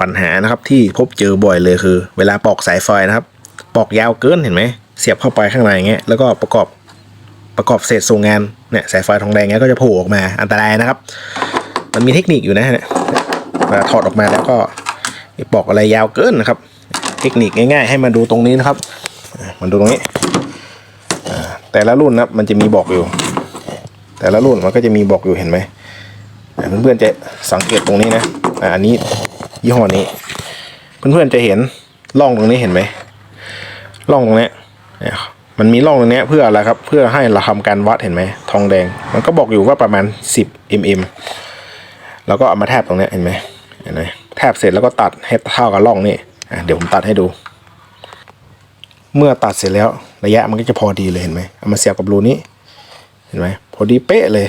ปัญหานะครับที่พบเจอบ่อยเลยคือ เวลาปอกสายไฟนะครับ ปอกยาวเกินเห็นไหมเสียบเข้าไปข้างในอย่างเงี้ยแล้วก็ประกอบประกอบเศษส่งงานเนี่ยสายไฟทองแดงเงี้ยก็จะโผล่ออกมาอันตรายนะครับ มันมีเทคนิคอยู่นะเนี่ยเวลาถอดออกมาแล้วก็ปอกอะไรยาวเกินนะครับ เทคนิคง่ายๆ ให้มาดูตรงนี้นะครับอะมาดูตรงนี้แต่ละรุ่นนะครับมันจะมีบอกอยู่ แต่ละรุ่นมันก็จะมีบอกอยู่เห็นไหมเพื่อนๆจะสังเกตตรงนี้นะอันนี้ ยี่ห้อนี้ เพื่อนๆจะเห็นร่องตรงนี้เห็นไหมร่องตรงนี้มันมีร่องตรงนี้เพื่ออะไรครับ เพื่อให้เราทำการวัดเห็นไหมทองแดง มันก็บอกอยู่ว่าประมาณ 10 mm แล้วก็เอามาแทบตรงนี้เห็นไหมเห็นไหมแทบเสร็จแล้วก็ตัดให้เท่ากับร่องนี่เดี๋ยวผมตัดให้ดู เมื่อตัดเสร็จแล้วระยะมันก็จะพอดีเลยเห็นไหมเอามาเสียบกับรูนี้ เห็นไหมพอดีเป๊ะเลย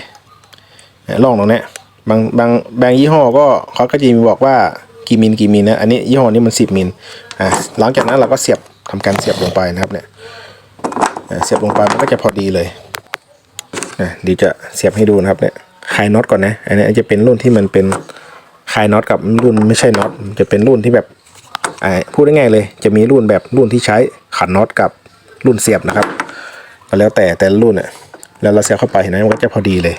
ร่องตรงนี้บางบางบางยี่ห้อก็เขาก็จะมีบอกว่า กี่มิลกี่มิลนะอันนี้ยี่ห้อนี้มันสิบมิลอะหลังจากนั้นเราก็เสียบทำการเสียบลงไปนะครับเนี่ยเสียบลงไปมันก็จะพอดีเลยอะเดียวจะเสียบให้ดูนะครับเนี่ยคลายน็อตก่อนนะอันนี้จะเป็นรุ่นที่มันเป็นคลายน็อตกับรุ่นไม่ใช่น็อตจะเป็นรุ่นที่แบบอ่าพูดง่ายๆเลย จะมีรุ่นแบบรุ่นที่ใช้ขันน็อตกับรุ่นเสียบนะครับก็แล้วแต่แต่รุ่นอะแล้วเราเสียบเข้าไปเห็นไหมมันก็จะพอดีเลย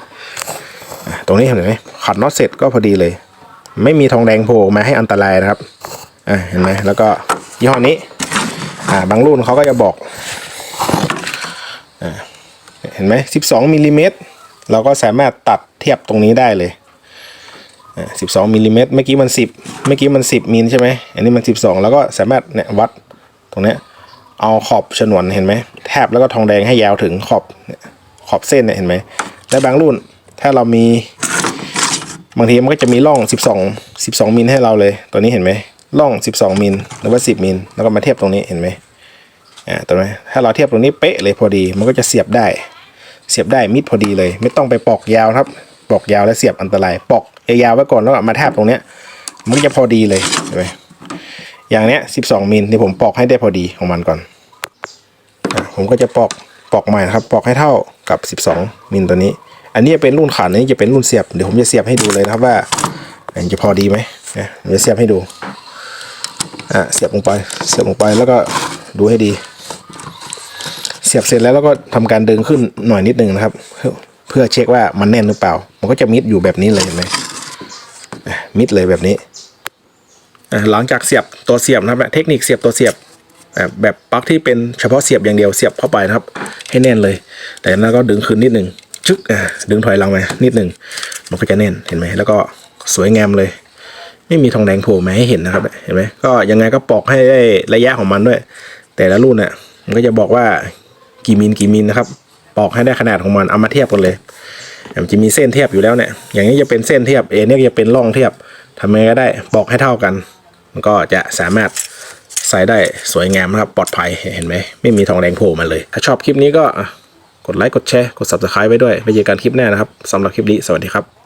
ตรงนี้เห็นไหมขัดน็อตเสร็จก็พอดีเลย ไม่มีทองแดงโผล่มาให้อันตรายนะครับอะเห็นไหมแล้วก็ยี่ห้อนี้ อ่าบางรุ่นเขาก็จะบอกอ่าเห็นไหม12มิลลิเมตรเราก็สามารถตัดเทียบตรงนี้ได้เลยอ่า12มิลลิเมตรเมื่อกี้มัน10เมื่อกี้มัน10มิลใช่ไหมอันนี้มัน12แล้วก็สามารถเนี่ยวัดตรงเนี้ยเอาขอบฉนวนเห็นไหมแทบแล้วก็ทองแดงให้ยาวถึงขอบขอบเส้นเนี่ยเห็นไหมและบางรุ่นถ้าเรามี บางทีมันก็จะมีร่อง 12 12มิลให้เราเลย ตัวนี้เห็นไหมร่อง 12มิลหรือว่า 10มิลแล้วก็มาเทียบตรงนี้เห็นไหมอ่าตรงนี้ถ้าเราเทียบตรงนี้เป๊ะเลยพอดี มันก็จะเสียบได้ เสียบได้มิดพอดีเลย ไม่ต้องไปปอกยาวครับ ปอกยาวแล้วเสียบอันตราย ปอกยาวไว้ก่อนแล้วมาแทบตรงเนี้ย มันก็จะพอดีเลยเห็นไหมอย่างเนี้ย 12มิลที่ผมปอกให้ได้พอดีของมันก่อนอผมก็จะปอกปอกใหม่นะครับ ปอกให้เท่ากับ 12มิลตัวนี้ อันนี้เป็นรุ่นขันอันนี้จะเป็นรุ่นเสียบเดี๋ยวผมจะเสียบให้ดูเลยนะครับว่ามันจะพอดีไหมนะผมจะเสียบให้ดูอะเสียบลงไปเสียบลงไปแล้วก็ดูให้ดี เสียบเสร็จแล้วแล้วก็ทำการดึงขึ้นหน่อยนิดนึงนะครับ เพื่อเช็คว่ามันแน่นหรือเปล่า มันก็จะมิดอยู่แบบนี้เลยเห็นไหมอะมิดเลยแบบนี้อะหลังจากเสียบตัวเสียบนะครับ เทคนิคเสียบตัวเสียบแบบปลั๊กที่เป็นเฉพาะเสียบอย่างเดียวเสียบเข้าไปนะครับ ให้แน่นเลย แต่นั้นก็ดึงคืนนิดนึง ชึกอ่าดึงถอยหลังมานิดหนึ่งมันก็จะแน่นเห็นไหมแล้วก็สวยงามเลย ไม่มีทองแดงโผล่มาให้เห็นนะครับเห็นไหมก็ยังไงก็ปอกให้ได้ระยะของมันด้วย แต่ละรุ่นน่ะมันก็จะบอกว่ากี่มิลกี่มิลนะครับปอกให้ได้ขนาดของมันเอามาเทียบกันเลยมันจะมีเส้นเทียบอยู่แล้วเนี่ย อย่างนี้จะเป็นเส้นเทียบเอเนี่ยจะเป็นร่องเทียบทำยังไงก็ได้ปอกให้เท่ากัน มันก็จะสามารถใส่ได้สวยงามนะครับปลอดภัยเห็นไหมไม่มีทองแดงโผล่มาเลย ถ้าชอบคลิปนี้ก็ กดไลค์กดแชร์กด subscribe ไว้ด้วยไปเจอกันคลิปหน้านะครับสำหรับคลิปนี้สวัสดีครับ